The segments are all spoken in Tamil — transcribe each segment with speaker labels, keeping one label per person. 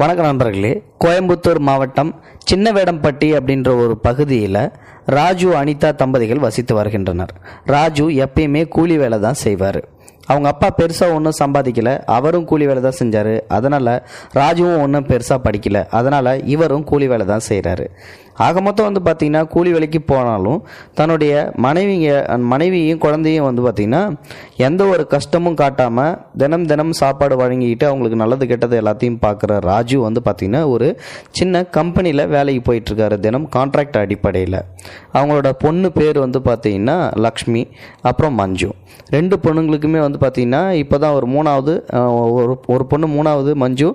Speaker 1: வணக்கம் நண்பர்களே. கோயம்புத்தூர் மாவட்டம் சின்னவேடம்பட்டி அப்படின்ற ஒரு பகுதியில் ராஜு அனிதா தம்பதிகள் வசித்து வருகின்றனர். ராஜு எப்பயுமே கூலி வேலை தான் செய்வார். அவங்க அப்பா பெருசாக ஒன்றும் சம்பாதிக்கலை. அவரும் கூலி வேலை தான் செஞ்சார். அதனால் ராஜுவும் ஒன்றும் பெருசாக படிக்கலை. அதனால் இவரும் கூலி வேலை தான் செய்கிறாரு ஆக மொத்தம் வந்து பார்த்திங்கன்னா கூலி வேலைக்கு போனாலும் தன்னுடைய மனைவிங்க மனைவியும் குழந்தையும் வந்து பார்த்திங்கன்னா எந்த ஒரு கஷ்டமும் காட்டாமல் தினம் தினம் சாப்பாடு வழங்கிக்கிட்டு அவங்களுக்கு நல்லது கெட்டது எல்லாத்தையும் பார்க்குற ராஜு வந்து பார்த்திங்கன்னா ஒரு சின்ன கம்பெனியில் வேலைக்கு போயிட்டுருக்காரு. தினம் கான்ட்ராக்ட் அடிப்படையில். அவங்களோட பொண்ணு பேர் வந்து பார்த்திங்கன்னா லக்ஷ்மி அப்புறம் மஞ்சு. ரெண்டு பொண்ணுங்களுக்குமே வந்து பார்த்திங்கன்னா இப்போ தான் ஒரு மூணாவது ஒரு ஒரு பொண்ணு மூணாவது மஞ்சு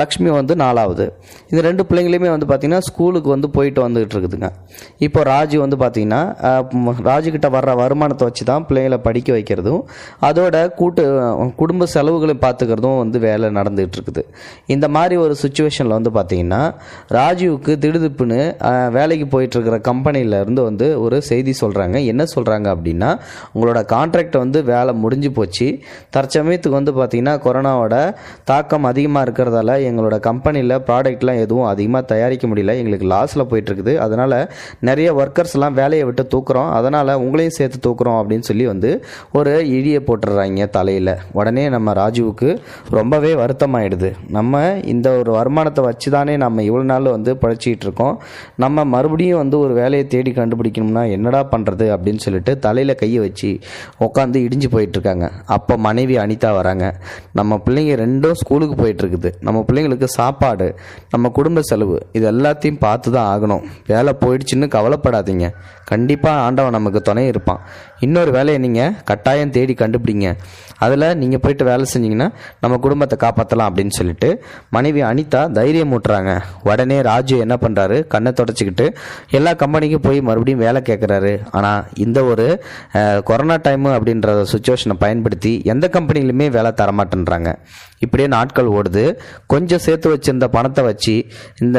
Speaker 1: லக்ஷ்மி வந்து நாலாவது. இந்த ரெண்டு பிள்ளைங்களையுமே வந்து பார்த்திங்கன்னா ஸ்கூலுக்கு வந்து போயிட்டு வந்துகிட்டு இருக்குதுங்க இப்போ ராஜு வந்து பார்த்திங்கன்னா ராஜுக்கிட்ட வர்ற வருமானத்தை வச்சு தான் பிள்ளைங்களை படிக்க வைக்கிறதும் அதோட கூட்டு குடும்ப செலவுகளை பார்த்துக்கிறதும் வந்து வேலை நடந்துகிட்டு இருக்குது இந்த மாதிரி ஒரு சுச்சுவேஷனில் வந்து பார்த்திங்கன்னா ராஜுவுக்கு திடுதிப்புன்னு வேலைக்கு போயிட்டுருக்கிற கம்பெனியிலேருந்து வந்து ஒரு செய்தி சொல்கிறாங்க என்ன சொல்கிறாங்க அப்படின்னா உங்களோட கான்ட்ராக்ட் வந்து வேலை முடிஞ்சு போச்சு. தற்சமயத்துக்கு வந்து பார்த்திங்கன்னா கொரோனாவோட தாக்கம் அதிகமாக இருக்கிறதால எங்களோட கம்பெனியில் ப்ராடக்ட்லாம் எதுவும் அதிகமாக தயாரிக்க முடியல. எங்களுக்கு லாஸில் போயிட்டுருக்குது. அதனால் நிறைய ஒர்க்கர்ஸ்லாம் வேலையை விட்டு தூக்குறோம். அதனால் உங்களையும் சேர்த்து தூக்குறோம் அப்படின்னு சொல்லி வந்து ஒரு இழியை போட்டுடுறாங்க தலையில். உடனே நம்ம ராஜுவுக்கு ரொம்பவே வருத்தமாயிடுது. நம்ம இந்த ஒரு வருமானத்தை வச்சு தானே நம்ம இவ்வளோ நாள் வந்து பழச்சிக்கிட்டு இருக்கோம் நம்ம மறுபடியும் வந்து ஒரு வேலையை தேடி கண்டுபிடிக்கணும்னா என்னடா பண்ணுறது அப்படின்னு சொல்லிட்டு தலையில் கையை வச்சு உட்காந்து இடிஞ்சு போயிட்டுருக்காங்க. அப்போ மனைவி அனிதா வராங்க. நம்ம பிள்ளைங்க ரெண்டும் ஸ்கூலுக்கு போயிட்டு இருக்குது நம்ம பிள்ளைங்களுக்கு சாப்பாடு நம்ம குடும்ப செலவு இது எல்லாத்தையும் பார்த்து தான் ஆகணும். வேலை போயிடுச்சுன்னு கவலைப்படாதீங்க. கண்டிப்பாக ஆண்டவன் நமக்கு துணை இருப்பான். இன்னொரு வேலையை நீங்கள் கட்டாயம் தேடி கண்டுபிடிங்க. அதில் நீங்கள் போயிட்டு வேலை செஞ்சீங்கன்னா நம்ம குடும்பத்தை காப்பாற்றலாம் அப்படின்னு சொல்லிட்டு மனைவி அனிதா தைரியம் ஊட்டுறாங்க. உடனே ராஜு என்ன பண்ணுறாரு கண்ணை தொடச்சிக்கிட்டு எல்லா கம்பெனிக்கும் போய் மறுபடியும் வேலை கேட்குறாரு ஆனால் இந்த ஒரு கொரோனா டைமு அப்படின்ற சுச்சுவேஷனை பயன்படுத்தி எந்த கம்பெனிலுமே வேலை தரமாட்டேன்றாங்க. இப்படியே நாட்கள் ஓடுது. கொஞ்சம் சேர்த்து வச்சிருந்த பணத்தை வச்சு இந்த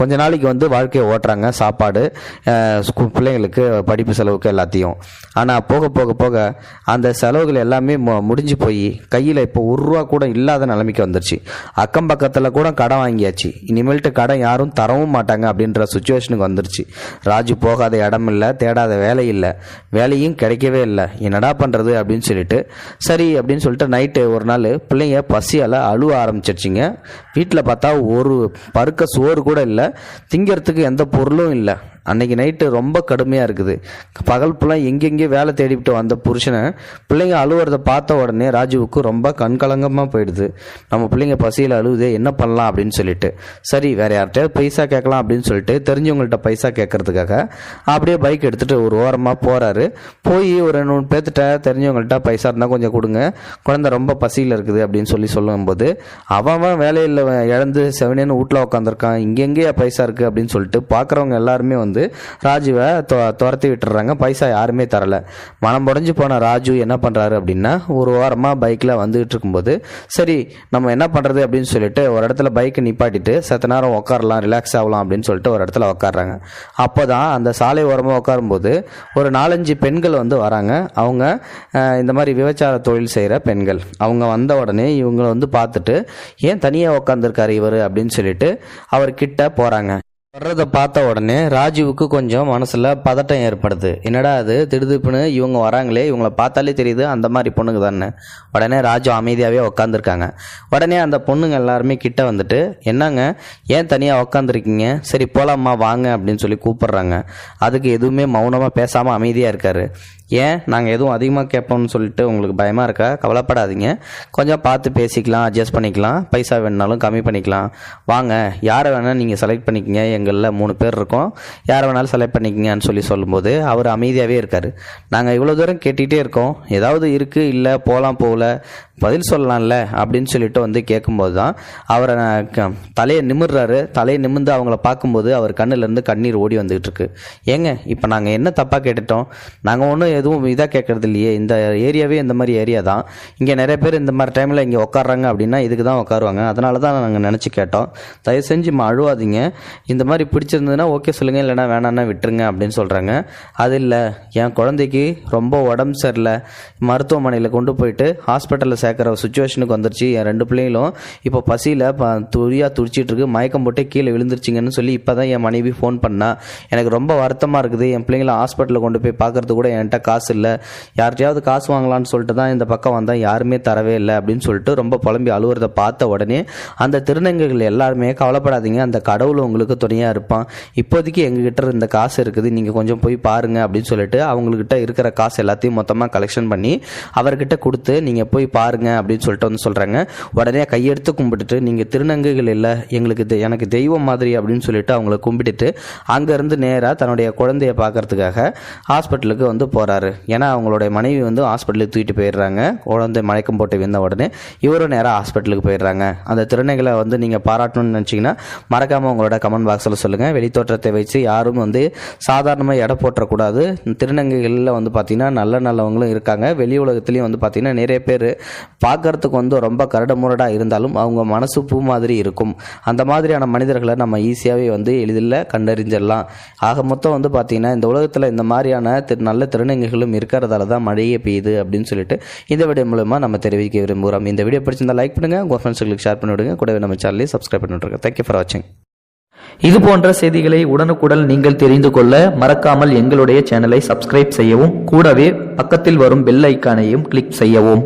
Speaker 1: கொஞ்ச நாளைக்கு வந்து வாழ்க்கை வாழ்க்கையை ஓட்டுறாங்க சாப்பாடு ஸ்கூல் ஸ்கூ பிள்ளைங்களுக்கு படிப்பு செலவுக்கு எல்லாத்தையும். ஆனால் போக போக போக அந்த செலவுகள் எல்லாமே மு- முடிஞ்சு போய் கையில் இப்போ ஒரு ரூபா கூட இல்லாத நிலைமைக்கு வந்துருச்சு. அக்கம் பக்கத்தில் கூட கடன் வாங்கியாச்சு. இனிமேல்ட்டு கடன் யாரும் தரவும் மாட்டாங்க அப்படின்ற சுச்சுவேஷனுக்கு வந்துருச்சு. ராஜு போகாத இடம் இல்லை தேடாத வேலை இல்லை. வேலையும் கிடைக்கவே இல்லை. என்னடா பண்ணுறது அப்படின்னு சொல்லிட்டு சரி அப்படின்னு சொல்லிட்டு நைட்டு ஒரு நாள் பிள்ளைங்க பசியால் அழுவ ஆரம்பிச்சிருச்சிங்க. வீட்டில் பார்த்தா ஒரு பருக்க சோறு கூட இல்லை. திங்கிறதுக்கு எந்த பொருளும் இல்லை அன்னைக்கு நைட்டு ரொம்ப கடுமையாக இருக்குது. பகல் ஃபுல்லாக எங்கெங்கே வேலை தேடிவிட்டு வந்த புருஷனை பிள்ளைங்க அழுவுறத பார்த்த உடனே ராஜுவுக்கு ரொம்ப கண்கலங்கமாக போயிடுது. நம்ம பிள்ளைங்க பசியில் அழுகுதே என்ன பண்ணலாம் அப்படின்னு சொல்லிட்டு. சரி வேறு யார்கிட்டயாவது பைசா கேட்கலாம் அப்படின்னு சொல்லிட்டு தெரிஞ்சவங்கள்ட்ட பைசா கேட்கறதுக்காக அப்படியே பைக் எடுத்துகிட்டு ஒரு ஓரமாக போகிறாரு போய் ஒரு ரெண்டு மூணு பேர்த்திட்ட தெரிஞ்சவங்கள்ட்ட பைசா இருந்தால் கொஞ்சம் கொடுங்க. குழந்தை ரொம்ப பசியில் இருக்குது அப்படின்னு சொல்லி சொல்லும்போது அவன் அவன் வேலையில் இழந்து செவனேன்னு வீட்டில் உட்காந்துருக்கான் இங்கெங்கேயா பைசா இருக்குது அப்படின்னு சொல்லிட்டு பார்க்குறவங்க எல்லாருமே வந்து வந்து ராஜுவை தொ துரத்தி விட்டுறாங்க. பைசா யாருமே தரல. மனம் உடஞ்சி போன ராஜு என்ன பண்ணுறாரு அப்படின்னா ஒரு வாரமாக பைக்கில் வந்துகிட்டு இருக்கும்போது சரி நம்ம என்ன பண்ணுறது அப்படின்னு சொல்லிட்டு ஒரு இடத்துல பைக்கை நிப்பாட்டிட்டு சத்த நேரம் உட்காரலாம் ரிலாக்ஸ் ஆகலாம் அப்படின்னு சொல்லிட்டு ஒரு இடத்துல உட்காடுறாங்க அப்போ தான் அந்த சாலை ஓரமாக உட்காரும்போது ஒரு நாலஞ்சு பெண்கள் வந்து வராங்க. அவங்க இந்த மாதிரி விபச்சார தொழில் செய்கிற பெண்கள். அவங்க வந்த உடனே இவங்களை வந்து பார்த்துட்டு ஏன் தனியாக உட்காந்துருக்காரு இவர்? அப்படின்னு சொல்லிட்டு அவர்கிட்ட போகிறாங்க வர்றதை பார்த்த உடனே ராஜுவுக்கு கொஞ்சம் மனசில் பதட்டம் ஏற்படுது. என்னடா அது திடுதிப்புன்னு இவங்க வராங்களே இவங்கள பார்த்தாலே தெரியுது அந்த மாதிரி பொண்ணுங்க தானே உடனே ராஜு அமைதியாகவே உக்காந்துருக்காங்க. உடனே அந்த பொண்ணுங்க எல்லாருமே கிட்ட வந்துட்டு என்னங்க? ஏன் தனியாக உக்காந்துருக்கீங்க? சரி போலாம்மா வாங்க அப்படின்னு சொல்லி கூப்பிடுறாங்க. அதுக்கு எதுவுமே மௌனமாக பேசாமல் அமைதியாக இருக்காரு. ஏன்? நாங்கள் எதுவும் அதிகமாக கேட்போம்னு சொல்லிட்டு உங்களுக்கு பயமாக இருக்கா? கவலைப்படாதீங்க. கொஞ்சம் பார்த்து பேசிக்கலாம் அட்ஜஸ்ட் பண்ணிக்கலாம். பைசா வேணுனாலும் கம்மி பண்ணிக்கலாம். வாங்க யாரை வேணால் நீங்கள் செலக்ட் பண்ணிக்கங்க. எங்களில் மூணு பேர் இருக்கோம். யாரை வேணாலும் செலக்ட் பண்ணிக்கங்கன்னு சொல்லி சொல்லும்போது அவர் அமைதியாகவே இருக்கார். நாங்கள் இவ்வளோ தூரம் கேட்டுகிட்டே இருக்கோம். ஏதாவது இருக்குது இல்லை போகலாம் போகல பதில் சொல்லலாம்ல அப்படின்னு சொல்லிட்டு வந்து கேட்கும்போது தான் அவரை க- தலையை நிமிர்றாரு. தலையை நிமிர்ந்து அவங்கள பார்க்கும்போது அவர் கண்ணுலேருந்து கண்ணீர் ஓடி வந்துகிட்டு இருக்கு. ஏங்க இப்போ நாங்கள் என்ன தப்பாக கேட்டுட்டோம்? நாங்கள் ஒன்றும் எதுவும் இதாக கேட்கறது இல்லையே. இந்த ஏரியாவே இந்த மாதிரி ஏரியா தான். இங்கே நிறைய பேர் இந்த மாதிரி டைமில் இங்கே உட்காடுறாங்க அப்படின்னா இதுக்கு தான் உட்காருவாங்க அதனால தான் நாங்கள் நினச்சி கேட்டோம். தயவு செஞ்சு ம- அழுவாதீங்க. இந்த மாதிரி பிடிச்சிருந்ததுன்னா ஓகே சொல்லுங்கள் இல்லைனா வேணான்னா விட்டுருங்க அப்படின்னு சொல்கிறாங்க அது இல்லை. என் குழந்தைக்கு ரொம்ப உடம்பு சரியில்லை. மருத்துவமனையில் கொண்டு போயிட்டு ஹாஸ்பிட்டலில் சேர்க்குற சுச்சுவேஷனுக்கு வந்துருச்சு. என் ரெண்டு பிள்ளைங்களும் இப்போ பசியில் ப துரியாக துடிச்சிட்ருக்கு மயக்கம் போட்டு கீழே விழுந்துருச்சிங்கன்னு சொல்லி இப்போ தான் என் மனைவி ஃபோன் பண்ணா. எனக்கு ரொம்ப வருத்தமாக இருக்குது. என் பிள்ளைங்களை ஹாஸ்பிட்டலில் கொண்டு போய் பார்க்குறது கூட என்கிட்ட காசு இல்லை. யார்கிட்டயாவது காசு வாங்கலாம்னு சொல்லிட்டு தான் இந்த பக்கம் வந்தால் யாருமே தரவே இல்லை அப்படின்னு சொல்லிட்டு ரொம்ப புலம்பி அழுவுறதை பார்த்த உடனே அந்த திருநங்கைகள் எல்லாருமே கவலைப்படாதீங்க. அந்த கடவுள் உங்களுக்கு துணையாக இருப்பான். இப்போதைக்கு எங்ககிட்ட இந்த காசு இருக்குது. நீங்கள் கொஞ்சம் போய் பாருங்க அப்படின்னு சொல்லிட்டு அவங்கக்கிட்ட இருக்கிற காசு எல்லாத்தையும் மொத்தமாக கலெக்ஷன் பண்ணி அவர்கிட்ட கொடுத்து நீங்கள் போய் பாருங்க அப்படின்னு சொல்லிட்டு வந்து சொல்கிறாங்க உடனே கையெடுத்து கும்பிட்டுட்டு நீங்கள் திருநங்கைகள் இல்லை. எங்களுக்கு தெ- எனக்கு தெய்வம் மாதிரி அப்படின்னு சொல்லிட்டு அவங்கள கும்பிட்டுட்டு அங்கேருந்து நேராக தன்னுடைய குழந்தைய பார்க்கறதுக்காக ஹாஸ்பிட்டலுக்கு வந்து போகிறார் ஏன்னா அவங்களுடைய மனைவி வந்து ஹாஸ்பிட்டலுக்கு தூக்கிட்டு போயிடுறாங்க. குழந்தை மயக்கம் போட்டு விழுந்த உடனே இவரும் நேராக ஹாஸ்பிட்டலுக்கு போயிடுறாங்க. அந்த திருநங்கைகளை வந்து நீங்கள் பாராட்டணும்னு நினச்சிங்கன்னா மறக்காமல் உங்களோட கமெண்ட் பாக்ஸில் சொல்லுங்கள் வெளித்தோற்றத்தை வச்சு யாரும் வந்து சாதாரணமாக எடை போட்டக்கூடாது திருநங்கைகளில் வந்து பார்த்திங்கன்னா நல்ல நல்லவங்களும் இருக்காங்க. வெளி உலகத்துலேயும் வந்து பார்த்திங்கன்னா நிறைய பேர் பார்க்கறதுக்கு வந்து ரொம்ப கரடமுரடாக இருந்தாலும் அவங்க மனசு பூ மாதிரி இருக்கும். அந்த மாதிரியான மனிதர்களை நம்ம ஈஸியாகவே வந்து எளிதில் கண்டறிஞ்சிடலாம். ஆக மொத்தம் வந்து பார்த்திங்கன்னா இந்த உலகத்தில் இந்த மாதிரியான திரு நல்ல இளைஞர்களும் இருக்கிறதால தான் மழையே பெய்யுது அப்படின்னு சொல்லிட்டு இந்த வீடியோ மூலமாக நம்ம தெரிவிக்க விரும்புகிறோம். இந்த வீடியோ பிடிச்சிருந்தா லைக் பண்ணுங்கள் உங்கள் ஃப்ரெண்ட்ஸுங்களுக்கு ஷேர் பண்ணி விடுங்க. கூடவே நம்ம சேனலையும் சப்ஸ்கிரைப் பண்ணி விட்ருங்க தேங்க்யூ ஃபார் வாட்சிங்
Speaker 2: இது போன்ற செய்திகளை உடனுக்குடன் நீங்கள் தெரிந்து கொள்ள மறக்காமல் எங்களுடைய சேனலை சப்ஸ்கிரைப் செய்யவும் கூடவே பக்கத்தில் வரும் பெல் ஐக்கானையும் கிளிக் செய்யவும்.